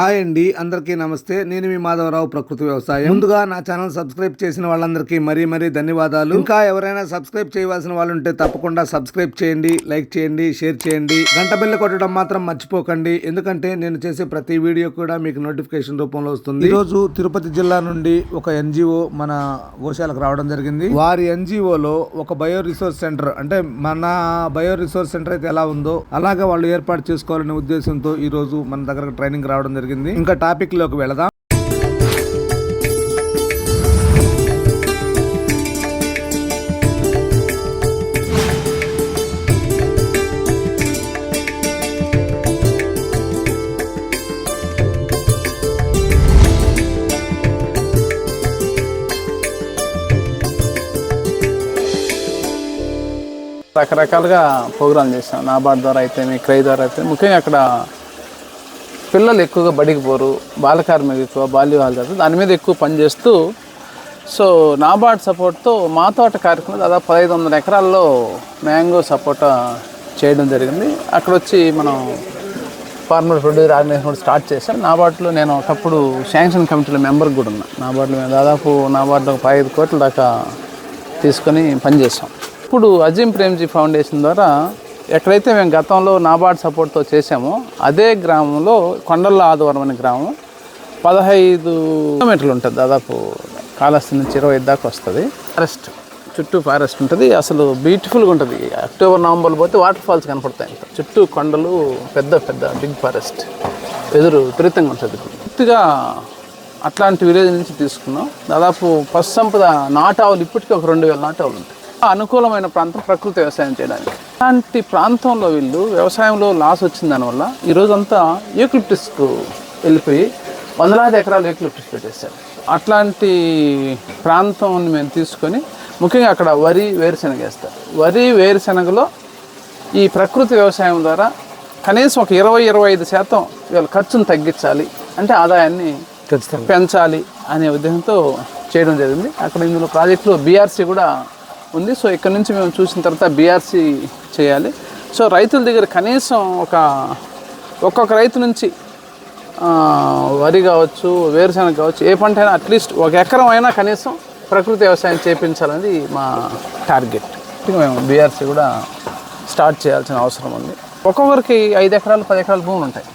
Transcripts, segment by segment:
Hi అండి అందరికీ నమస్తే. నేను మీ మాధవరావు ప్రకృతి వ్యవసాయం. ముందుగా నా ఛానల్ సబ్స్క్రైబ్ చేసిన వాళ్ళందరికీ మరీ మరీ ధన్యవాదాలు. ఇంకా ఎవరైనా సబ్స్క్రైబ్ చేయవలసిన వాళ్ళు ఉంటే తప్పకుండా సబ్స్క్రైబ్ చేయండి లైక్ చేయండి షేర్ చేయండి. గంట బిల్లు కొట్టడం మాత్రం మర్చిపోకండి. ఎందుకంటే నేను చేసే ప్రతి వీడియో కూడా మీకు నోటిఫికేషన్ రూపంలో వస్తుంది. ఈ రోజు తిరుపతి జిల్లా నుండి ఒక ఎన్జిఓ మన గోశాలకు రావడం జరిగింది. వారి ఎన్జిఓలో ఒక బయో రిసోర్స్ సెంటర్ అంటే మన బయో రిసోర్స్ సెంటర్ అయితే ఎలా ఉందో అలాగే వాళ్ళు ఏర్పాటు చేసుకోవాలనే ఉద్దేశంతో ఈ రోజు మన దగ్గర ట్రైనింగ్ రావడం జరిగింది. ఇంకా టాపిక్లోకి వెళదాం. రకరకాలుగా ప్రోగ్రామ్ చేసాం నాబార్డ్ ద్వారా అయితే మీ క్రై ద్వారా అయితే. ముఖ్యంగా అక్కడ పిల్లలు ఎక్కువగా బడికి పోరు బాలకార్మిక ఎక్కువ బాల్య వాళ్ళు దాని మీద ఎక్కువ పనిచేస్తూ సో నాబార్డ్ సపోర్ట్తో మా తోట కార్యక్రమం దాదాపు పదహైదు వందల ఎకరాల్లో మ్యాంగో సపోటా చేయడం జరిగింది. అక్కడ వచ్చి మనం ఫార్మర్ ప్రొడ్యూసర్ ఆర్గనైజేషన్ కూడా స్టార్ట్ చేశాం. నాబార్డులో నేను ఒకప్పుడు శాంక్షన్ కమిటీలో మెంబర్ కూడా ఉన్నా. నాబార్డులో మేము దాదాపు నాబార్డులో ఒక పదహైదు కోట్ల దాకా తీసుకొని పనిచేసాం ఇప్పుడు అజీం ప్రేమ్జీ ఫౌండేషన్ ద్వారా ఎక్కడైతే మేము గతంలో నాబార్డ్ సపోర్ట్తో చేసామో అదే గ్రామంలో కొండల ఆదివారం అనే గ్రామం పదహైదు కిలోమీటర్లు ఉంటుంది. దాదాపు కాళహస్తి నుంచి ఇరవై దాకా వస్తుంది. ఫారెస్ట్ చుట్టూ ఫారెస్ట్ ఉంటుంది. అసలు బ్యూటిఫుల్గా ఉంటుంది. అక్టోబర్ నవంబర్లో పోతే వాటర్ ఫాల్స్ కనపడతాయి. చుట్టూ కొండలు పెద్ద పెద్ద బిగ్ ఫారెస్ట్ ఎదురు విపరీతంగా ఉంటుంది. పూర్తిగా అట్లాంటి విలేజ్ నుంచి తీసుకున్నాం. దాదాపు పశు సంపద నాటావులు ఇప్పటికీ ఒక రెండు వేల నాటావులు ఉంటాయి. అనుకూలమైన ప్రాంతం ప్రకృతి వ్యవసాయం చేయడానికి. అలాంటి ప్రాంతంలో వీళ్ళు వ్యవసాయంలో లాస్ వచ్చిన దానివల్ల ఈ రోజంతా యూక్లిప్టిస్కు వెళ్ళిపోయి వందలాది ఎకరాలు యూక్లిప్టిస్ పెట్టేశారు. అట్లాంటి ప్రాంతం మేము తీసుకొని ముఖ్యంగా అక్కడ వరి వేరుశనగ వేస్తారు. వరి వేరుశనగలో ఈ ప్రకృతి వ్యవసాయం ద్వారా కనీసం ఒక ఇరవై ఇరవై ఐదు శాతం వీళ్ళ ఖర్చును తగ్గించాలి. అంటే ఆదాయాన్ని పెంచాలి అనే ఉద్దేశంతో చేయడం జరిగింది. అక్కడ ఇందులో ప్రాజెక్టులో బీఆర్సీ కూడా ఉంది. సో ఇక్కడ నుంచి మేము చూసిన తర్వాత బీఆర్సీ చేయాలి. సో రైతుల దగ్గర కనీసం ఒక ఒక్కొక్క రైతు నుంచి వరి కావచ్చు వేరుశనగ కావచ్చు ఏ పంట అయినా అట్లీస్ట్ ఒక ఎకరం అయినా కనీసం ప్రకృతి వ్యవసాయం చేపించాలని మా టార్గెట్. మేము బీఆర్సీ కూడా స్టార్ట్ చేయాల్సిన అవసరం ఉంది. ఒక్కొక్కరికి ఐదు ఎకరాలు పది ఎకరాలు భూములు ఉంటాయి.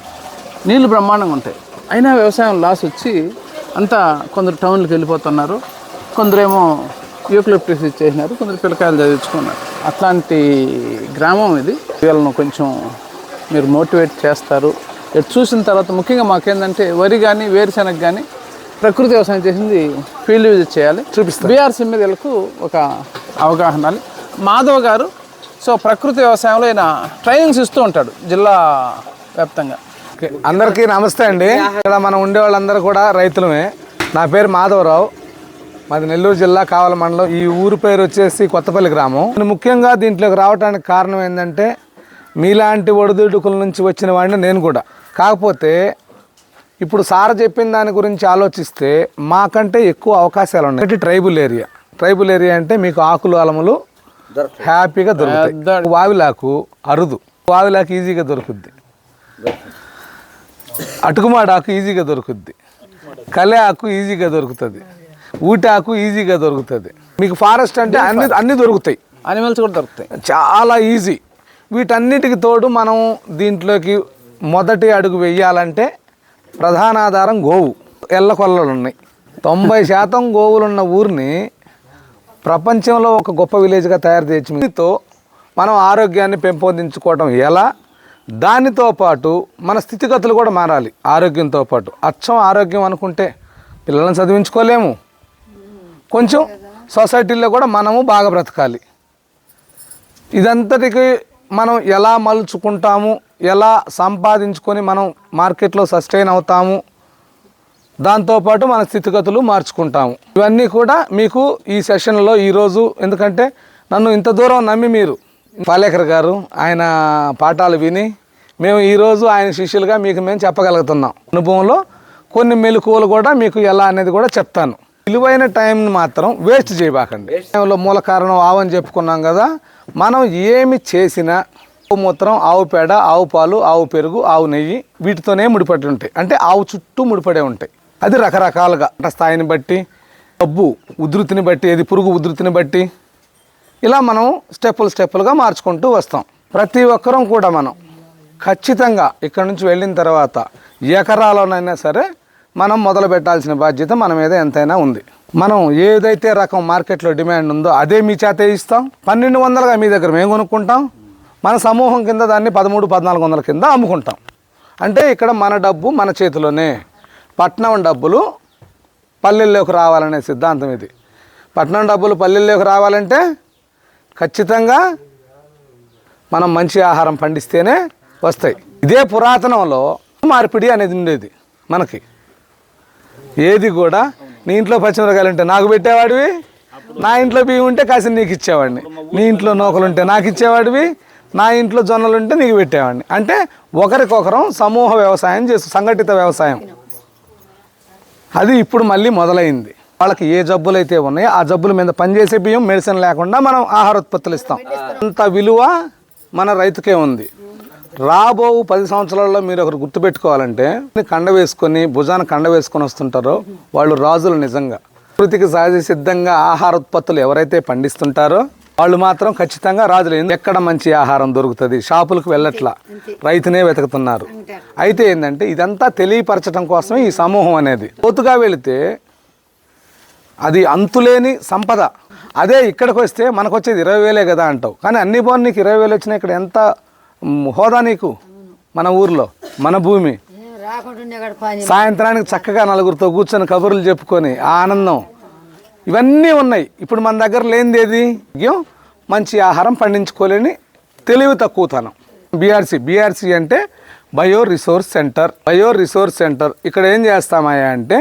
నీళ్ళు బ్రహ్మాండంగా ఉంటాయి. అయినా వ్యవసాయం లాస్ వచ్చి అంతా కొందరు టౌన్లకు వెళ్ళిపోతున్నారు. కొందరేమో యూక్లిప్టిస్ ఇచ్చేసినారు. కొందరు పిల్లకాయలు చదివించుకున్నారు. అట్లాంటి గ్రామం ఇది. వీళ్ళను కొంచెం మీరు మోటివేట్ చేస్తారు. ఇది చూసిన తర్వాత ముఖ్యంగా మాకేంటంటే వరి కానీ వేరుశెనగ కానీ ప్రకృతి వ్యవసాయం చేసింది ఫీల్డ్ విజిట్ చేయాలి. చూపిస్తారు బీఆర్సీ మీద వీళ్ళకు ఒక అవగాహన. మాధవ్ గారు సో ప్రకృతి వ్యవసాయంలో ఈయన ట్రైనింగ్స్ ఇస్తూ ఉంటాడు జిల్లా వ్యాప్తంగా. అందరికీ నమస్తే అండి. ఇక్కడ మనం ఉండే వాళ్ళందరూ కూడా రైతులమే. నా పేరు మాధవరావు. మాది నెల్లూరు జిల్లా కావల మండలం. ఈ ఊరు పేరు వచ్చేసి కొత్తపల్లి గ్రామం. నేను ముఖ్యంగా దీంట్లోకి రావడానికి కారణం ఏంటంటే మీలాంటి ఒడిదుడుకుల నుంచి వచ్చిన వాడిని నేను కూడా. కాకపోతే ఇప్పుడు సార్ చెప్పిన దాని గురించి ఆలోచిస్తే మాకంటే ఎక్కువ అవకాశాలు ఉన్నాయి. ఒకటి ట్రైబుల్ ఏరియా. ట్రైబుల్ ఏరియా అంటే మీకు ఆకులు అలములు హ్యాపీగా దొరుకుతాయి. వావిలాకు అరుదు. వావిలాకు ఈజీగా దొరుకుద్ది. అటుకుమాడ ఆకు ఈజీగా దొరుకుద్ది. కలే ఆకు ఈజీగా దొరుకుతుంది. ఊటి ఆకు ఈజీగా దొరుకుతుంది. మీకు ఫారెస్ట్ అంటే అన్ని అన్ని దొరుకుతాయి. అనిమల్స్ కూడా దొరుకుతాయి. చాలా ఈజీ. వీటన్నిటికి తోడు మనం దీంట్లోకి మొదటి అడుగు వెయ్యాలంటే ప్రధాన ఆధారం గోవు. ఎల్ల కొల్లలు ఉన్నాయి. తొంభై శాతం గోవులున్న ఊరిని ప్రపంచంలో ఒక గొప్ప విలేజ్గా తయారు చేయొచ్చు దీంతో మనం ఆరోగ్యాన్ని పెంపొందించుకోవడం ఎలా? దానితో పాటు మన స్థితిగతులు కూడా మారాలి ఆరోగ్యంతో పాటు. అచ్చం ఆరోగ్యం అనుకుంటే పిల్లల్ని చదివించుకోలేము. కొంచెం సొసైటీలో కూడా మనము బాగా బ్రతకాలి. ఇదంతటికి మనం ఎలా మలుచుకుంటాము ఎలా సంపాదించుకొని మనం మార్కెట్లో సస్టైన్ అవుతాము దాంతోపాటు మన స్థితిగతులు మార్చుకుంటాము. ఇవన్నీ కూడా మీకు ఈ సెషన్లో ఈరోజు ఎందుకంటే నన్ను ఇంత దూరం నమ్మి మీరు. పాలేకర్ గారు ఆయన పాఠాలు విని మేము ఈరోజు ఆయన శిష్యులుగా మీకు మేము చెప్పగలుగుతున్నాం. అనుభవంలో కొన్ని మెలకువలు కూడా మీకు ఎలా అనేది కూడా చెప్తాను. విలువైన టైంని మాత్రం వేస్ట్ చేయబాకండి. టైంలో మూల కారణం ఆవని చెప్పుకున్నాం కదా మనం ఏమి చేసినా ఆవు మూత్రం ఆవు పేడ ఆవు పాలు ఆవు పెరుగు ఆవు నెయ్యి వీటితోనే ముడిపడి ఉంటాయి. అంటే ఆవు చుట్టూ ముడిపడే ఉంటాయి. అది రకరకాలుగా అంటే స్థాయిని బట్టి డబ్బు ఉధృతిని బట్టి ఏది పురుగు ఉధృతిని బట్టి ఇలా మనం స్టెప్పులు స్టెప్పులుగా మార్చుకుంటూ వస్తాం. ప్రతి ఒక్కరం కూడా మనం ఖచ్చితంగా ఇక్కడ నుంచి వెళ్ళిన తర్వాత ఎకరాలోనైనా సరే మనం మొదలు పెట్టాల్సిన బాధ్యత మన మీద ఎంతైనా ఉంది. మనం ఏదైతే రకం మార్కెట్లో డిమాండ్ ఉందో అదే మీ చేతే ఇస్తాం. పన్నెండు వందలుగా మీ దగ్గర మేము కొనుక్కుంటాం. మన సమూహం కింద దాన్ని పదమూడు పద్నాలుగు వందల కింద అమ్ముకుంటాం. అంటే ఇక్కడ మన డబ్బు మన చేతిలోనే. పట్నం డబ్బులు పల్లెల్లోకి రావాలనే సిద్ధాంతం ఇది. పట్నం డబ్బులు పల్లెల్లోకి రావాలంటే ఖచ్చితంగా మనం మంచి ఆహారం పండిస్తేనే వస్తాయి. ఇదే పురాతనంలో మార్పిడి అనేది ఉండేది మనకి. ఏది కూడా నీ ఇంట్లో పచ్చిమిరకాయలు ఉంటే నాకు పెట్టేవాడివి? నా ఇంట్లో బియ్యం ఉంటే కాసిన నీకు ఇచ్చేవాడిని. నీ ఇంట్లో నూకలు ఉంటే నాకు ఇచ్చేవాడివి. నా ఇంట్లో జొన్నలు ఉంటే నీకు పెట్టేవాడిని. అంటే ఒకరికొకరం సమూహ వ్యవసాయం చేస్తూ సంఘటిత వ్యవసాయం. అది ఇప్పుడు మళ్ళీ మొదలైంది. వాళ్ళకి ఏ జబ్బులు అయితే ఉన్నాయో ఆ జబ్బుల మీద పనిచేసే బియ్యం మెడిసిన్ లేకుండా మనం ఆహార ఉత్పత్తులు ఇస్తాం. అంత విలువ మన రైతుకే ఉంది. రాబో పది సంవత్సరాల్లో మీరు ఒకరు గుర్తుపెట్టుకోవాలంటే కండ వేసుకొని భుజాన కండ వేసుకొని వస్తుంటారో వాళ్ళు రాజులు నిజంగా. ప్రకృతికి సహజ సిద్ధంగా ఆహార ఉత్పత్తులు ఎవరైతే పండిస్తుంటారో వాళ్ళు మాత్రం ఖచ్చితంగా రాజులు. ఎక్కడ మంచి ఆహారం దొరుకుతుంది? షాపులకు వెళ్ళట్లా. రైతునే వెతుకుతున్నారు. అయితే ఏంటంటే ఇదంతా తెలియపరచడం కోసమే ఈ సమూహం అనేది. లోతుగా వెళితే అది అంతులేని సంపద. అదే ఇక్కడికి వస్తే మనకు వచ్చేది ఇరవై వేలే కదా అంటావు. కానీ అన్ని బాగుంది నీకు ఇరవై వేలు వచ్చినా ఇక్కడ ఎంత హోదా నీకు? మన ఊర్లో మన భూమి. సాయంత్రానికి చక్కగా నలుగురితో కూర్చొని కబుర్లు చెప్పుకొని ఆనందం. ఇవన్నీ ఉన్నాయి. ఇప్పుడు మన దగ్గర లేనిది ఏది? మంచి ఆహారం పండించుకోలేని తెలివి తక్కువతనం బీఆర్సీ బీఆర్సీ అంటే bio resource centre. Bio resource centre. ఇక్కడ ఏం చేస్తామయ్యా అంటే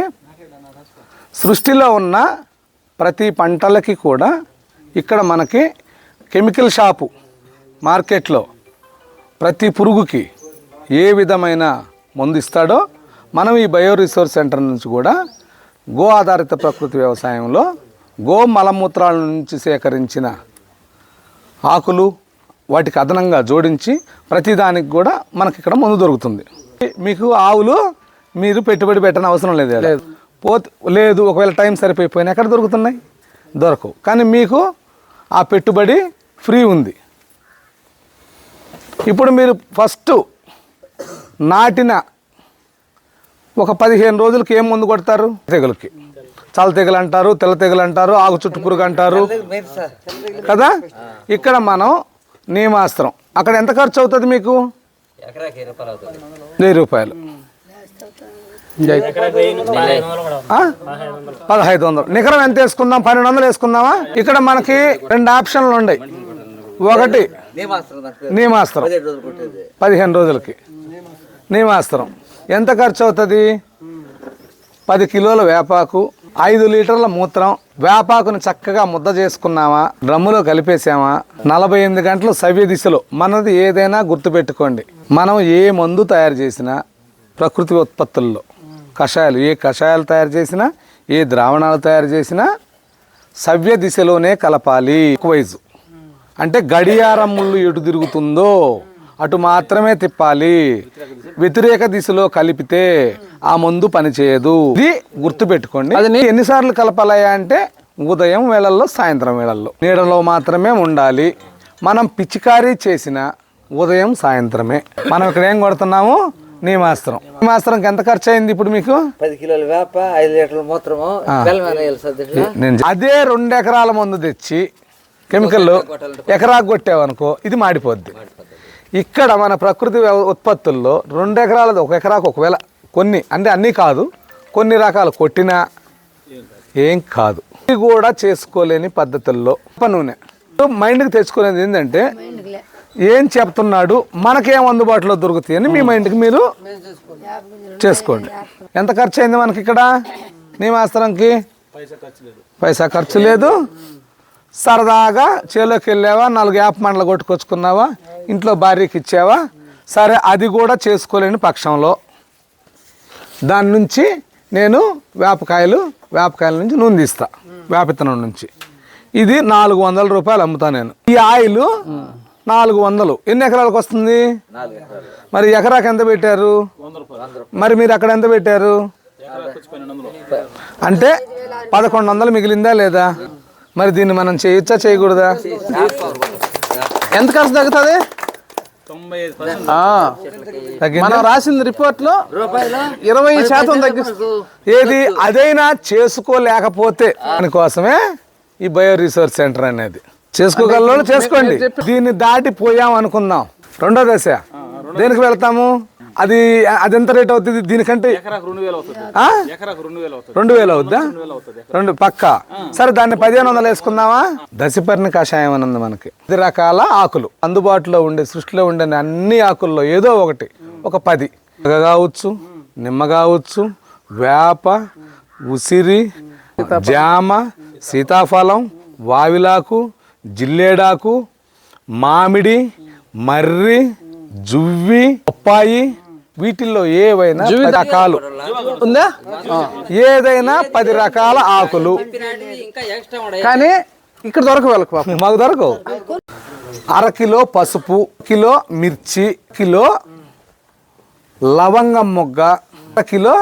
సృష్టిలో ఉన్న ప్రతి పంటలకి కూడా ఇక్కడ మనకి కెమికల్ షాపు మార్కెట్లో ప్రతి పురుగుకి ఏ విధమైన మందు ఇస్తాడో మనం ఈ బయో రిసోర్స్ సెంటర్ నుంచి కూడా గో ఆధారిత ప్రకృతి వ్యవసాయంలో గో మలమూత్రాల నుంచి సేకరించిన ఆకులు వాటికి అదనంగా జోడించి ప్రతిదానికి కూడా మనకి ఇక్కడ మందు దొరుకుతుంది. మీకు ఆవులు మీరు పెట్టుబడి పెట్టని అవసరం లేదు లేదు పోతే లేదు ఒకవేళ టైం సరిపోయిపోయినా ఎక్కడ దొరుకుతున్నాయి? దొరకవు. కానీ మీకు ఆ పెట్టుబడి ఫ్రీ ఉంది. ఇప్పుడు మీరు ఫస్ట్ నాటిన ఒక పదిహేను రోజులకి ఏం ముందు కొడతారు? తెగులకి. చల్ల తెగులు అంటారు తెల్ల తెగులు అంటారు ఆకు చుట్టు పురుగు అంటారు. కదా? ఇక్కడ మనం నియమాస్త్రం. అక్కడ ఎంత ఖర్చు అవుతుంది మీకు? వెయ్యి రూపాయలు? పదహైదు వందలు. నికరం ఎంత వేసుకుందాం? పన్నెండు వందలు వేసుకుందామా? ఇక్కడ మనకి రెండు ఆప్షన్లు ఉన్నాయి ఒకటి నియమాస్త్రం పదిహేను రోజులకి. నియమాస్త్రం. ఎంత ఖర్చు అవుతుంది పది కిలోల వేపాకు ఐదు లీటర్ల మూత్రం. వేపాకుని చక్కగా ముద్ద చేసుకున్నామా డ్రమ్ములో కలిపేసామా నలభై ఎనిమిది గంటలు సవ్య దిశలో. మనది ఏదైనా గుర్తుపెట్టుకోండి. మనం ఏ మందు తయారు చేసినా ప్రకృతి ఉత్పత్తుల్లో కషాయాలు ఏ కషాయాలు తయారు చేసినా ఏ ద్రావణాలు తయారు చేసినా సవ్య దిశలోనే కలపాలి. వైజు అంటే గడియారం ముళ్ళు ఎటు తిరుగుతుందో అటు మాత్రమే తిప్పాలి. వ్యతిరేక దిశలో కలిపితే ఆ మందు పనిచేయదు ఇది గుర్తుపెట్టుకోండి. అది ఎన్నిసార్లు కలపాలయ్యా అంటే ఉదయం వేళల్లో సాయంత్రం వేళల్లో. నీడలో మాత్రమే ఉండాలి. మనం పిచికారీ చేసిన ఉదయం సాయంత్రమే. మనం ఇక్కడ ఏం కొడుతున్నాము? నీమాస్త్రం. నీమాస్త్రంకి ఎంత ఖర్చు అయింది ఇప్పుడు మీకు? పది కిలోల వేప ఐదు లీటర్ల మూత్రము అదే రెండు ఎకరాల మందు తెచ్చి కెమికల్ ఎకరాకు కొట్టావనుకో ఇది మాడిపోద్ది. ఇక్కడ మన ప్రకృతి వ్యవ- ఉత్పత్తుల్లో రెండు ఎకరాలది ఒక ఎకరాకు ఒకవేళ కొన్ని అంటే అన్నీ కాదు కొన్ని రకాలు కొట్టినా ఏం కాదు. ఇది కూడా చేసుకోలేని పద్ధతుల్లో. నూనె. మైండ్కి తెచ్చుకునేది ఏంటంటే ఏం చెప్తున్నాడు మనకేం అందుబాటులో దొరుకుతాయి అని మీ మైండ్కి మీరు చేసుకోండి. ఎంత ఖర్చు అయింది మనకి ఇక్కడ నియమాస్త్రంకి పైసా ఖర్చు లేదు. సరదాగా చేలోకి వెళ్ళావా? నాలుగు యాప్ మండలు కొట్టుకొచ్చుకున్నావా? ఇంట్లో భార్యకి ఇచ్చావా? సరే అది కూడా చేసుకోలేని పక్షంలో. దాని నుంచి నేను వేపకాయలు వేపకాయల నుంచి నూనె తీస్తా వేపిత్తనం నుంచి. ఇది నాలుగు వందల రూపాయలు అమ్ముతా నేను. ఈ ఆయిల్ నాలుగు వందలు. ఎన్ని ఎకరాలకు వస్తుంది? మరి ఎకరాకి ఎంత పెట్టారు? మరి మీరు అక్కడ ఎంత పెట్టారు? అంటే పదకొండు వందలు మిగిలిందా లేదా? మరి దీన్ని మనం చేయొచ్చా చేయకూడదా? ఎంత ఖర్చు తగ్గుతుంది? మనం రాసిన రిపోర్ట్లో ఇరవై శాతం తగ్గిస్తూ ఏది అదైనా చేసుకోలేకపోతే దానికోసమే ఈ బయో రీసోర్స్ సెంటర్ అనేది. చేసుకోగలను చేసుకోండి. దీన్ని దాటిపోయాం అనుకుందాం రెండో దశ. దేనికి వెళ్తాము? అది అది ఎంత రేట్ అవుతుంది? దీనికంటే? రెండు వేలు అవుద్దా? రెండు పక్క. సరే దాన్ని పదిహేను వందలు వేసుకుందామా? దశపర్ణి కషాయం అని ఉంది మనకి. పది రకాల ఆకులు. అందుబాటులో ఉండే సృష్టిలో ఉండే అన్ని ఆకుల్లో ఏదో ఒకటి. ఒక పది. కావచ్చు నిమ్మ కావచ్చు వేప ఉసిరి జామ సీతాఫలం వావిలాకు జిల్లేడాకు మామిడి మర్రి జువ్వి బొప్పాయి వీటిల్లో ఏవైనా పది రకాలు. ఉందా? ఏదైనా పది రకాల ఆకులు. కానీ ఇక్కడ దొరక వెళ్ళకు మాకు దొరకవు. అర కిలో పసుపు కిలో మిర్చి కిలో లవంగం మొగ్గ కిలో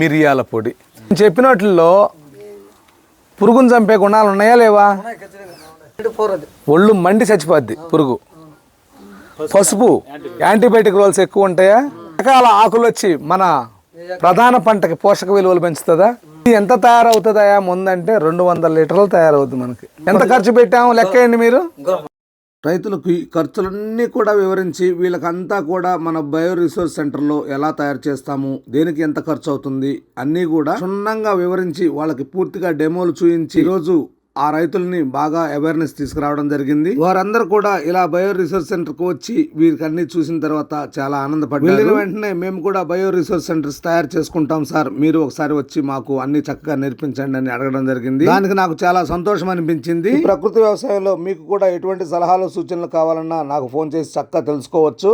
మిరియాల పొడి. నేను చెప్పినట్లో పురుగును చంపే గుణాలు ఉన్నాయా లేవా? ఒళ్ళు మండి చచ్చిపోద్ది పురుగు. పసుపు యాంటీబయాటిక్ రోల్స్ ఎక్కువ ఉంటాయా? రకాల ఆకులు వచ్చి మన ప్రధాన పంటకి పోషక విలువలు పెంచుతుందా? ఇది ఎంత తయారవుతుందా ముందంటే రెండు వందల లీటర్లు తయారవుతుంది మనకి. ఎంత ఖర్చు పెట్టాము? లెక్కేయండి మీరు? రైతులకు ఈ ఖర్చులన్నీ కూడా వివరించి వీళ్ళకంతా కూడా మన బయో రిసోర్స్ సెంటర్లో ఎలా తయారు చేస్తాము? దేనికి ఎంత ఖర్చు అవుతుంది? అన్నీ కూడా క్షుణ్ణంగా వివరించి వాళ్ళకి పూర్తిగా డెమోలు చూపించి ఈరోజు ఆ రైతుల్ని బాగా అవేర్నెస్ తీసుకురావడం జరిగింది. వారందరూ కూడా ఇలా బయో రిసోర్స్ సెంటర్కు వచ్చి వీరికి అన్ని చూసిన తర్వాత చాలా ఆనందపడ్డారు. వెళ్ళిన వెంటనే మేము కూడా బయో రిసోర్స్ సెంటర్స్ తయారు చేసుకుంటాం సార్. మీరు ఒకసారి వచ్చి మాకు అన్ని చక్కగా నేర్పించండి అని అడగడం జరిగింది. దానికి నాకు చాలా సంతోషం అనిపించింది. ప్రకృతి వ్యవసాయంలో మీకు కూడా ఎటువంటి సలహాలు సూచనలు కావాలన్నా నాకు ఫోన్ చేసి చక్కగా తెలుసుకోవచ్చు.